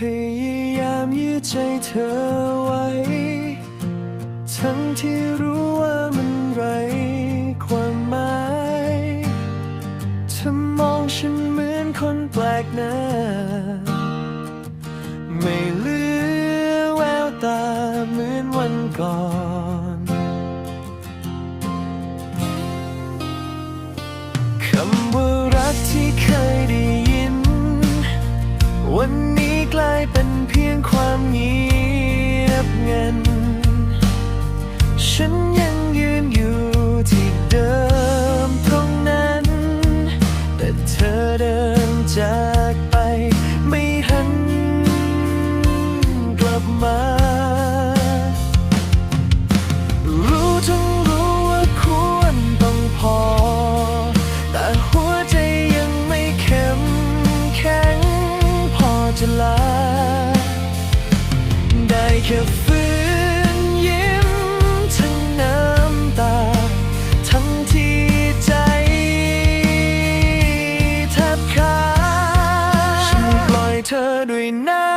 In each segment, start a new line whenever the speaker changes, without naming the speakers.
พยายามยืดใจเธอไว้ ทั้งที่รู้ว่ามันไรความหมายเธอมองฉันเหมือนคนแปลกหน้า ไม่เหลือแววตาเหมือนวันก่อนคำว่ารักที่เคยได้ยิน วันน กลายเป็นเพียงความเงียบงัน ฉันยังยืนอยู่ที่เดิมตรงนั้น แต่เธอเดินจากไปไม่หันกลับมารู้ทั้งรู้ว่าควรต้องพอแต่หัวใจยังไม่เข้มแข็งพอจะลา แค่ฝืนยิ้มทั้งน้ำตา ทั้งที่ใจแทบขาดฉันปล่อยเธอด้วยน้ำ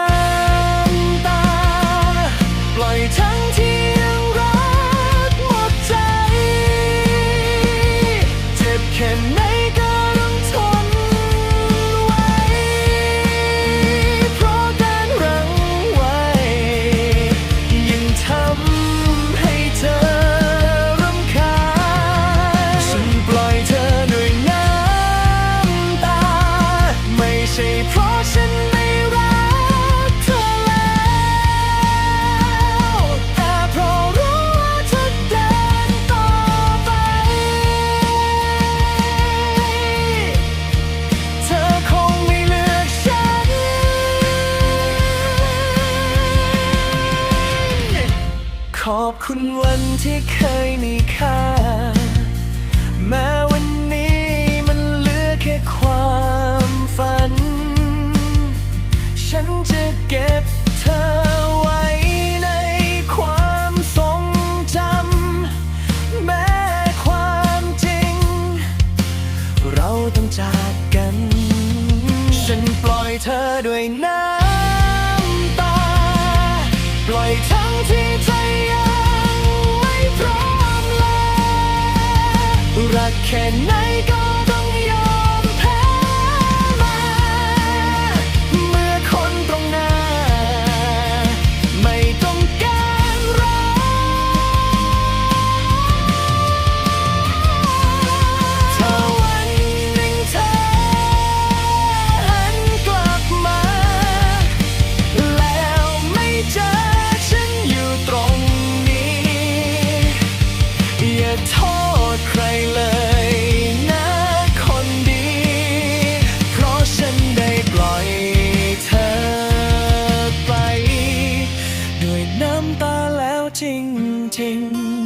ช่เพราะฉันไม่รักเธอแล้วแต่เพราะรู้ว่าเธอเดินต่อไป เธอคงไม่เลือกฉัน ขอบคุณวันที่เคยมีค่าแม้ จากกัน ฉันปล่อยเธอด้วยน้ำตา ปล่อยทั้งที่ 静静